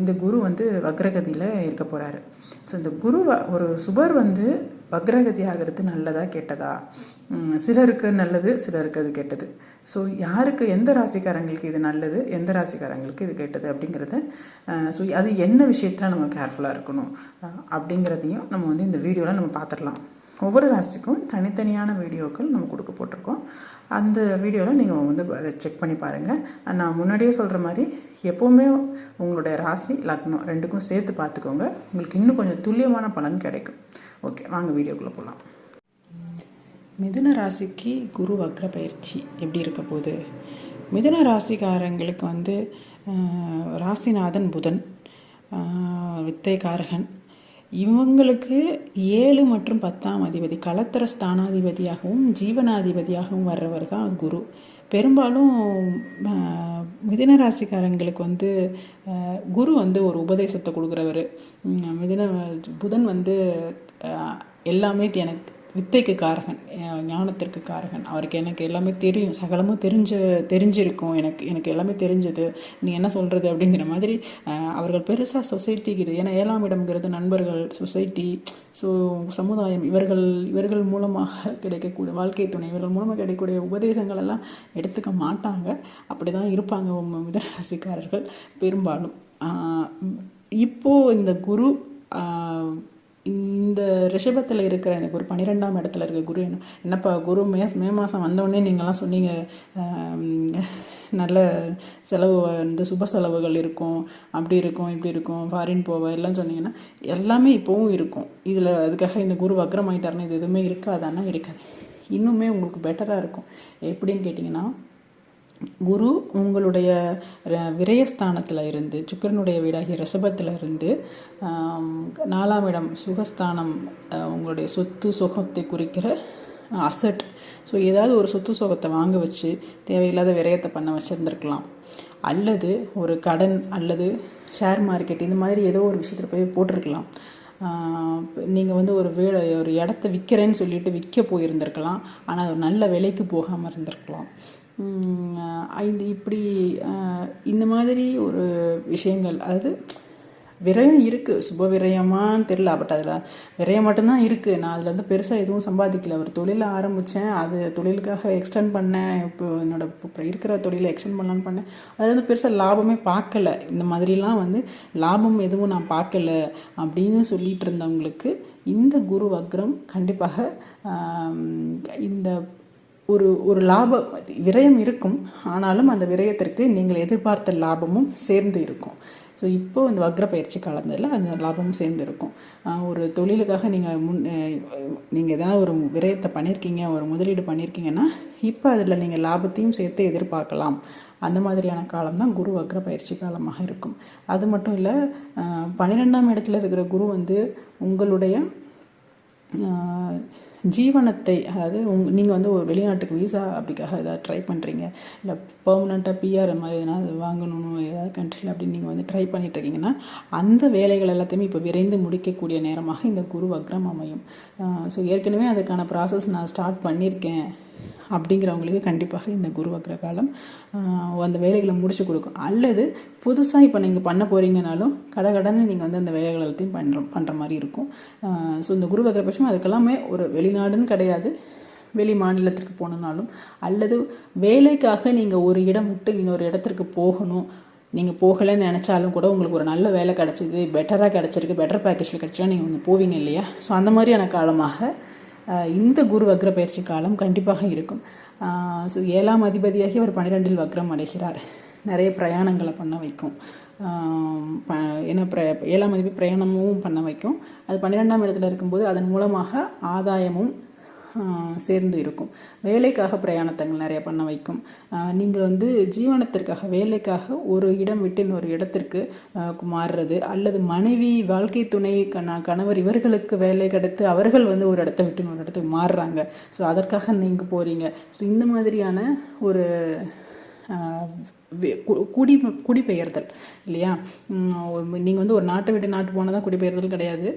இந்த குரு வந்து வக்ரகதியில் இருக்க போகிறாரு ஸோ இந்த குரு ஒரு சுபர் வந்து வக்ரகதி ஆகிறது நல்லதா கெட்டதா? சிலருக்கு நல்லது சிலருக்கு அது கெட்டது. ஸோ யாருக்கு எந்த ராசிக்காரங்களுக்கு இது நல்லது எந்த ராசிக்காரங்களுக்கு இது கெட்டது அப்படிங்கிறத ஸோ அது என்ன விஷயத்தில் நம்ம கேர்ஃபுல்லாக இருக்கணும் அப்படிங்கிறதையும் நம்ம வந்து இந்த வீடியோவில் நம்ம பார்த்துடலாம் ஒவ்வொரு ராசிக்கும் தனித்தனியான வீடியோக்கள் நம்ம கொடுக்க போட்டிருக்கோம். அந்த வீடியோவில் நீங்கள் வந்து செக் பண்ணி பாருங்கள் நான் முன்னாடியே சொல்கிற மாதிரி எப்போவுமே உங்களுடைய ராசி லக்னம் ரெண்டுக்கும் சேர்த்து பார்த்துக்கோங்க. உங்களுக்கு இன்னும் கொஞ்சம் துல்லியமான பலன் கிடைக்கும். ஓகே வாங்க வீடியோக்குள்ளே போகலாம் மிதுன ராசிக்கு குரு வக்ர பயிற்சி எப்படி இருக்க போகுது? மிதுன ராசிக்காரங்களுக்கு வந்து ராசிநாதன் புதன் வித்தைக்காரகன். இவங்களுக்கு ஏழு மற்றும் பத்தாம் அதிபதி கலத்தர ஸ்தானாதிபதியாகவும் ஜீவனாதிபதியாகவும் வர்றவர் தான் குரு. பெரும்பாலும் மிதின ராசிக்காரங்களுக்கு வந்து குரு வந்து ஒரு உபதேசத்தை கொடுக்குறவர். மிதின புதன் வந்து எல்லாமே எனக்கு வித்தைக்கு காரகன் ஞானத்திற்கு காரகன் அவருக்கு எனக்கு எல்லாமே தெரியும். சகலமும் தெரிஞ்ச தெரிஞ்சிருக்கும். எனக்கு எனக்கு எல்லாமே தெரிஞ்சது. நீ என்ன சொல்கிறது அப்படிங்கிற மாதிரி அவர்கள் பெருசாக சொசைட்டிக்கு ஏன்னா ஏழாம் இடம்ங்கிறது நண்பர்கள் சொசைட்டி ஸோ சமுதாயம் இவர்கள் இவர்கள் மூலமாக கிடைக்கக்கூடிய வாழ்க்கை துணை இவர்கள் மூலமாக கிடைக்கக்கூடிய உபதேசங்கள் எல்லாம் எடுத்துக்க மாட்டாங்க. அப்படி தான் இருப்பாங்க உம் மிதராசிக்காரர்கள் பெரும்பாலும் இப்போது இந்த குரு இந்த ரிஷபத்தில் இருக்கிற இந்த குரு பன்னிரெண்டாம் இடத்துல இருக்க குரு என்ன என்னப்பா குரு மே மே மாதம் வந்தோடனே நீங்கள்லாம் சொன்னீங்க நல்ல செலவு வந்து சுப செலவுகள் இருக்கும் அப்படி இருக்கும் இப்படி இருக்கும் ஃபாரின் போவ எல்லாம் சொன்னீங்கன்னா எல்லாமே இப்போவும் இருக்கும். இதில் அதுக்காக இந்த குரு வக்ரம் இது எதுவுமே இருக்காதான்னா இருக்காது. இன்னுமே உங்களுக்கு பெட்டராக இருக்கும். எப்படின்னு கேட்டிங்கன்னா குரு உங்களுடைய விரயஸ்தானத்தில் இருந்து சுக்கரனுடைய வீடாகிய ரிஷபத்தில் இருந்து நாலாம் இடம் சுகஸ்தானம் உங்களுடைய சொத்து சுகத்தை குறிக்கிற அசட் ஸோ ஏதாவது ஒரு சொத்து சுகத்தை வாங்க வச்சு தேவையில்லாத விரயத்தை பண்ண வச்சுருந்துருக்கலாம். அல்லது ஒரு கடன் அல்லது ஷேர் மார்க்கெட் இந்த மாதிரி ஏதோ ஒரு விஷயத்தில் போய் போட்டிருக்கலாம். நீங்கள் வந்து ஒரு வீட ஒரு இடத்த விற்கிறேன்னு சொல்லிட்டு விற்க போயிருந்திருக்கலாம். ஆனால் ஒரு நல்ல விலைக்கு போகாமல் இருந்திருக்கலாம். இது இப்படி இந்த மாதிரி ஒரு விஷயங்கள் அதாவது விரயம் இருக்குது சுப விரயமான்னு தெரில பட் அதில் விரயம் மட்டும்தான் இருக்குது நான் அதில் பெருசாக எதுவும் சம்பாதிக்கல. ஒரு தொழிலை ஆரம்பித்தேன் அது தொழிலுக்காக எக்ஸ்டெண்ட் பண்ணேன் இப்போ என்னோட இப்போ இருக்கிற தொழிலை எக்ஸ்டெண்ட் பண்ணலான்னு பண்ணேன். அதுலேருந்து பெருசாக லாபமே பார்க்கல. இந்த மாதிரிலாம் வந்து லாபம் எதுவும் நான் பார்க்கல அப்படின்னு சொல்லிட்டு இருந்தவங்களுக்கு இந்த குரு வக்ரம் கண்டிப்பாக இந்த ஒரு ஒரு லாப விரயம் இருக்கும். ஆனாலும் அந்த விரயத்திற்கு நீங்கள் எதிர்பார்த்த லாபமும் சேர்ந்து இருக்கும். ஸோ இப்போ இந்த வக்ர பயிற்சி காலத்தில் அந்த லாபமும் சேர்ந்து இருக்கும். ஒரு தொழிலுக்காக நீங்கள் முன் நீங்கள் எதனா ஒரு விரயத்தை பண்ணியிருக்கீங்க ஒரு முதலீடு பண்ணியிருக்கீங்கன்னா இப்போ அதில் நீங்கள் லாபத்தையும் சேர்த்து எதிர்பார்க்கலாம். அந்த மாதிரியான காலம் தான் குரு வக்ர பயிற்சி காலமாக இருக்கும். அது மட்டும் இல்லை பன்னிரெண்டாம் இடத்துல இருக்கிற குரு வந்து உங்களுடைய ஜீவனத்தை அதாவது உங் நீங்கள் வந்து ஒரு வெளிநாட்டுக்கு விசா அப்படிக்காக ஏதாவது ட்ரை பண்ணுறீங்க இல்லை பெர்மனெண்ட்டாக பிஆர் மாதிரி எதனா வாங்கணும் ஏதாவது கண்ட்ரியில் அப்படின்னு நீங்கள் வந்து ட்ரை பண்ணிட்டு இருக்கீங்கன்னா அந்த வேலைகள் எல்லாத்தையுமே இப்போ விரைந்து முடிக்கக்கூடிய நேரமாக இந்த குரு வக்ரம் அமையும். ஸோ ஏற்கனவே அதுக்கான ப்ராசஸ் நான் ஸ்டார்ட் பண்ணியிருக்கேன். அப்படிங்கிறவங்களுக்கு கண்டிப்பாக இந்த குரு வக்ர காலம் அந்த வேலைகளை முடிச்சு கொடுக்கும். அல்லது புதுசாக இப்போ நீங்கள் பண்ண போகிறீங்கனாலும் கடகடன்னு நீங்கள் வந்து அந்த வேலைகள் எல்லாத்தையும் பண்ணுற பண்ணுற மாதிரி இருக்கும். ஸோ இந்த குரு வக்ர பட்சம் அதுக்கெல்லாமே ஒரு வெளிநாடுன்னு கிடையாது. வெளி மாநிலத்திற்கு போனனாலும் அல்லது வேலைக்காக நீங்கள் ஒரு இடம் விட்டு இன்னொரு இடத்திற்கு போகணும். நீங்கள் போகலைன்னு நினச்சாலும் கூட உங்களுக்கு ஒரு நல்ல வேலை கிடச்சிது பெட்டராக கிடச்சிருக்கு பெட்டர் பேக்கேஜில் கிடச்சா நீங்கள் வந்து போவீங்க இல்லையா? ஸோ அந்த மாதிரியான காலமாக இந்த குரு வக்ர பயிற்சி காலம் கண்டிப்பாக இருக்கும். ஸோ ஏழாம் அதிபதியாகி அவர் பன்னிரெண்டில் வக்ரம் அடைகிறார். நிறைய பிரயாணங்களை பண்ண வைக்கும். ப ஏன்னா பிர ஏழாம் அதிபதி பிரயாணமும் பண்ண வைக்கும். அது பன்னிரெண்டாம் இடத்துல இருக்கும்போது அதன் மூலமாக ஆதாயமும் சேர்ந்து இருக்கும். வேலைக்காக பிரயாணத்தங்கள் நிறைய பண்ண வைக்கும். நீங்கள் வந்து ஜீவனத்திற்காக வேலைக்காக ஒரு இடம் விட்டு இன்னொரு இடத்திற்கு மாறுறது அல்லது மனைவி வாழ்க்கை துணை கண கணவர் இவர்களுக்கு வேலை கிடைத்து அவர்கள் வந்து ஒரு இடத்த விட்டு இன்னொரு இடத்துக்கு மாறுறாங்க. ஸோ அதற்காக நீங்கள் போகிறீங்க ஸோ இந்த மாதிரியான ஒரு குடி குடிபெயர்தல் இல்லையா? நீங்கள் வந்து ஒரு நாட்டை விட்டு நாட்டு போனால் தான் குடிபெயர்தல் கிடையாது.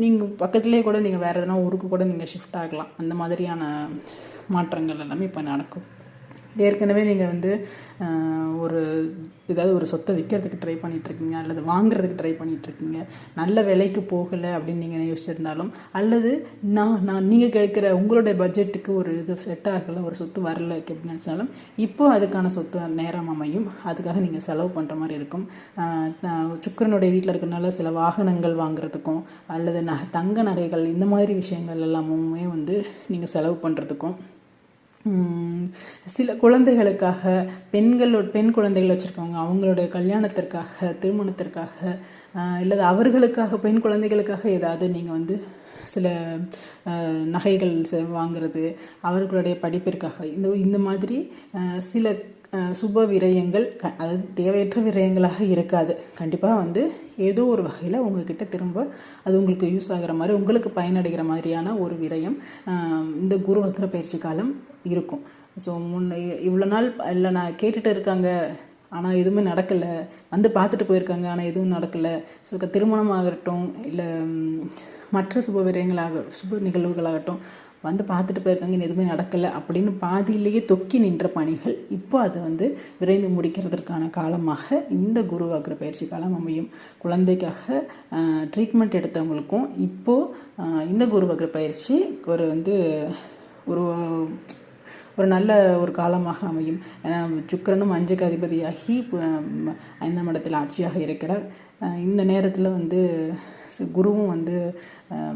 நீங்கள் பக்கத்துலேயே கூட நீங்கள் வேறு எதனா ஊருக்கு கூட நீங்கள் ஷிஃப்ட் ஆகலாம். அந்த மாதிரியான மாற்றங்கள் எல்லாமே இப்போ நடக்கும். ஏற்கனவே நீங்கள் வந்து ஒரு ஏதாவது ஒரு சொத்தை விற்கிறதுக்கு ட்ரை பண்ணிகிட்ருக்கீங்க அல்லது வாங்குறதுக்கு ட்ரை பண்ணிகிட்ருக்கீங்க நல்ல விலைக்கு போகலை அப்படின்னு நீங்கள் யோசிச்சிருந்தாலும் அல்லது நான் நான் நீங்கள் கேட்குற உங்களுடைய பட்ஜெட்டுக்கு ஒரு இது செட் ஆகலை ஒரு சொத்து வரல அப்படின்னு நினச்சாலும் இப்போ அதுக்கான சொத்து நேரம் அமையும். அதுக்காக நீங்கள் செலவு பண்ணுற மாதிரி இருக்கும். சுக்கரனுடைய சுக்கிரனுடைய வீட்டில் இருக்கிறனால சில வாகனங்கள் வாங்குறதுக்கும் அல்லது ந தங்க நகைகள் இந்த மாதிரி விஷயங்கள் எல்லாமுமே வந்து நீங்கள் செலவு பண்ணுறதுக்கும் சில குழந்தைகளுக்காக பெண்கள் பெண் குழந்தைகள் வச்சுருக்கவங்க அவங்களுடைய கல்யாணத்திற்காக திருமணத்திற்காக இல்லை இல்லது அவர்களுக்காக பெண் குழந்தைகளுக்காக ஏதாவது நீங்கள் வந்து சில நகைகள் செ- வாங்குறது அவர்களுடைய படிப்பிற்காக இந்த இந்த மாதிரி சில சுப விரயங்கள் க அதாவது தேவையற்ற விரயங்களாக இருக்காது. கண்டிப்பாக வந்து ஏதோ ஒரு வகையில் உங்ககிட்ட திரும்ப அது உங்களுக்கு யூஸ் ஆகிற மாதிரி உங்களுக்கு பயனடைகிற மாதிரியான ஒரு விரயம் இந்த குரு வக்ர பயிற்சி காலம் இருக்கும். ஸோ முன்ன இவ்வளோ நாள் இல்லை நான் கேட்டுட்டு இருக்காங்க ஆனால் எதுவுமே நடக்கலை வந்து பார்த்துட்டு போயிருக்காங்க ஆனால் எதுவும் நடக்கலை. ஸோ திருமணம் ஆகட்டும் இல்லை மற்ற சுப விரயங்களாக சுப நிகழ்வுகளாகட்டும் வந்து பார்த்துட்டு போயிருக்காங்க இன்னும் எதுவுமே நடக்கலை அப்படின்னு பாதியிலேயே தொக்கி நின்ற பணிகள் இப்போ அதை வந்து விரைந்து முடிக்கிறதற்கான காலமாக இந்த குரு வக்ர பயிற்சி காலம் அமையும். குழந்தைக்காக ட்ரீட்மெண்ட் எடுத்தவங்களுக்கும் இப்போது இந்த குரு பயிற்சி ஒரு வந்து ஒரு ஒரு நல்ல ஒரு காலமாக அமையும். ஏன்னா சுக்கரனும் அஞ்சுக்கு அதிபதியாகி ஐந்தாம் இடத்தில் ஆட்சியாக இருக்கிறார். இந்த நேரத்தில் வந்து சு- குருவும் வந்து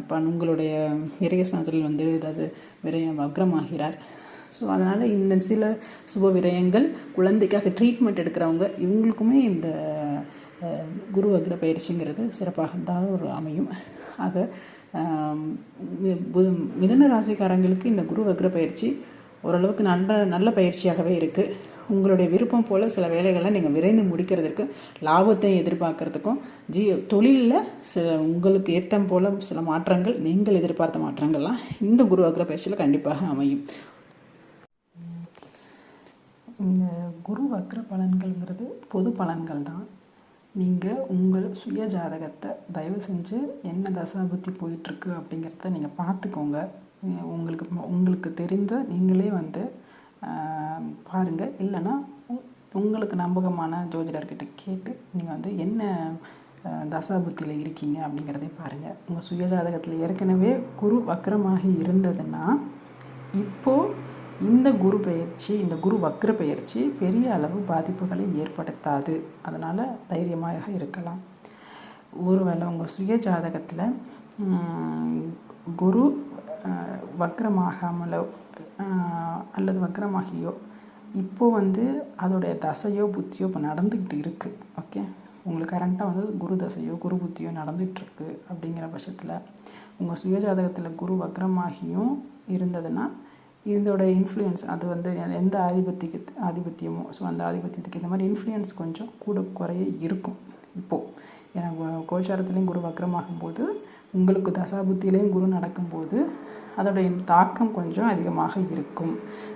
ப- உங்களுடைய விரயஸ்தானத்தில் வந்து ஏதாவது விரயம் வக்ரமாகிறார். ஸோ அதனால் இந்த சில சுப விரயங்கள் குழந்தைக்காக ட்ரீட்மெண்ட் எடுக்கிறவங்க இவங்களுக்குமே இந்த குரு வக்ர பயிற்சிங்கிறது சிறப்பாக தான் ஒரு அமையும். ஆக மிதன ராசிக்காரங்களுக்கு இந்த குரு வக்ர பயிற்சி ஓரளவுக்கு நல்ல நல்ல பயிற்சியாகவே இருக்குது உங்களுடைய விருப்பம் போல் சில வேலைகளை நீங்கள் விரைந்து முடிக்கிறதுக்கு லாபத்தை எதிர்பார்க்கறதுக்கும் ஜி தொழிலில் சில உங்களுக்கு ஏற்ற போல் சில மாற்றங்கள் நீங்கள் எதிர்பார்த்த மாற்றங்கள்லாம் இந்த குரு அக்ர பயிற்சியில் கண்டிப்பாக அமையும். இந்த குரு வக்ர பலன்கள்ங்கிறது பொது பலன்கள் தான் நீங்கள் உங்கள் சுய ஜாதகத்தை தயவு செஞ்சு என்ன தசாபுத்தி போயிட்டுருக்கு அப்படிங்கிறத நீங்கள் பார்த்துக்கோங்க. உங்களுக்கு உங்களுக்கு தெரிந்த நீங்களே வந்து பாருங்கள் இல்லைன்னா உ- உங்களுக்கு நம்பகமான ஜோதிடர்கிட்ட கேட்டு நீங்கள் வந்து என்ன தசாபுத்தியில் இருக்கீங்க அப்படிங்கிறதையும் பாருங்கள் உங்கள் சுயஜாதகத்தில் ஏற்கனவே குரு வக்ரமாகி இருந்ததுன்னா இப்போது இந்த குரு பெயர்ச்சி இந்த குரு வக்ர பெயர்ச்சி பெரிய அளவு பாதிப்புகளை ஏற்படுத்தாது. அதனால் தைரியமாக இருக்கலாம். ஒருவேளை உங்கள் சுய ஜாதகத்தில் குரு வக்ரமாகாமலோ அல்லது வக்ரமாகியோ இப்போ வந்து அதோடைய தசையோ புத்தியோ இப்போ நடந்துக்கிட்டு இருக்குது ஓகே உங்களுக்கு கரண்ட்டாக வந்து குரு தசையோ குரு புத்தியோ நடந்துகிட்ருக்கு அப்படிங்கிற பட்சத்தில் உங்கள் சுயஜாதகத்தில் குரு வக்ரமாகியும் இருந்ததுன்னா இதோட இன்ஃப்ளூயன்ஸ் அது வந்து எந்த ஆதிபத்தியக்கு ஆதிபத்தியமோ ஸோ அந்த ஆதிபத்தியத்துக்கு இந்த மாதிரி இன்ஃப்ளூயன்ஸ் கொஞ்சம் கூட குறைய இருக்கும் இப்போது ஏன்னா கோச்சாரத்துலேயும் குரு வக்ரமாகும் போது உங்களுக்கு தசாபுத்தியிலையும் குரு நடக்கும்போது அதோடைய தாக்கம் கொஞ்சம் அதிகமாக இருக்கும்.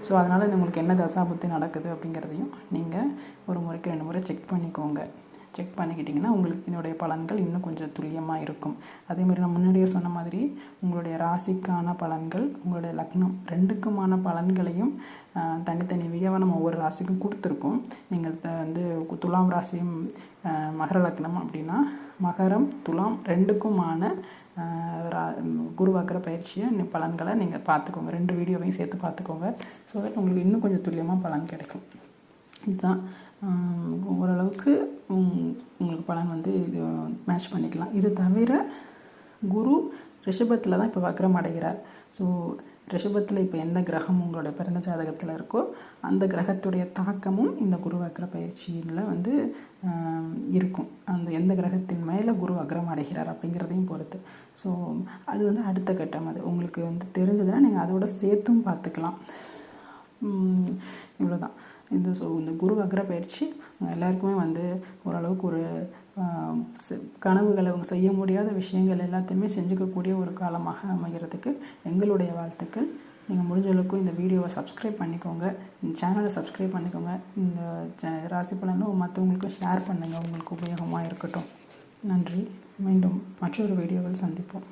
ஸோ அதனால் உங்களுக்கு என்ன தசாபுத்தி நடக்குது அப்படிங்கிறதையும் நீங்கள் ஒரு முறைக்கு ரெண்டு முறை செக் பண்ணிக்கோங்க. செக் பண்ணிக்கிட்டிங்கன்னா உங்களுக்கு இதனுடைய பலன்கள் இன்னும் கொஞ்சம் துல்லியமாக இருக்கும். அதேமாதிரி நான் முன்னாடியே சொன்ன மாதிரி உங்களுடைய ராசிக்கான பலன்கள் உங்களுடைய லக்னம் ரெண்டுக்குமான பலன்களையும் தனித்தனி வீடியோவாக நம்ம ஒவ்வொரு ராசிக்கும் கொடுத்துருக்கோம். நீங்கள் த- வந்து துலாம் ராசியும் மகர லக்னம் அப்படின்னா மகரம் துலாம் ரெண்டுக்குமான ஆஹ், பயிற்சியை பலன்களை நீங்கள் பார்த்துக்கோங்க. ரெண்டு வீடியோவையும் சேர்த்து பார்த்துக்கோங்க. ஸோ தட் உங்களுக்கு இன்னும் கொஞ்சம் துல்லியமாக பலன் கிடைக்கும். இதுதான். ஓரளவுக்கு உங்களுக்கு பலன் வந்து இது மேட்ச் பண்ணிக்கலாம். இது தவிர குரு ரிஷபத்தில் தான் இப்போ வக்ரம் அடைகிறார். ஸோ ரிஷபத்தில் இப்போ எந்த கிரகம் உங்களோட பிறந்த ஜாதகத்தில் இருக்கோ அந்த கிரகத்துடைய தாக்கமும் இந்த குரு வக்ர பயிற்சியில் வந்து இருக்கும். அந்த எந்த கிரகத்தின் மேலே குரு அக்ரம் அடைகிறார் அப்படிங்கிறதையும் பொறுத்து. ஸோ அது வந்து அடுத்த கட்டம் அது. உங்களுக்கு வந்து தெரிஞ்சதுன்னா நீங்கள் அதோட சேர்த்தும் பார்த்துக்கலாம். இவ்வளோதான் இந்த ஸோ இந்த குரு வக்ர பயிற்சி எல்லாருக்குமே வந்து ஓரளவுக்கு ஒரு கனவுகளை அவங்க செய்ய முடியாத விஷயங்கள் எல்லாத்தையுமே செஞ்சுக்கக்கூடிய ஒரு காலமாக அமைகிறதுக்கு எங்களுடைய வாழ்த்துக்கள். நீங்கள் முடிஞ்ச அளவுக்கு இந்த வீடியோவை சப்ஸ்கிரைப் பண்ணிக்கோங்க. இந்த சேனலை சப்ஸ்கிரைப் பண்ணிக்கோங்க. இந்த ராசி பலனும் மற்றவங்களுக்கும் ஷேர் பண்ணுங்கள் உங்களுக்கு உபயோகமாக இருக்கட்டும். நன்றி. மீண்டும் மற்றொரு வீடியோவில் சந்திப்போம்.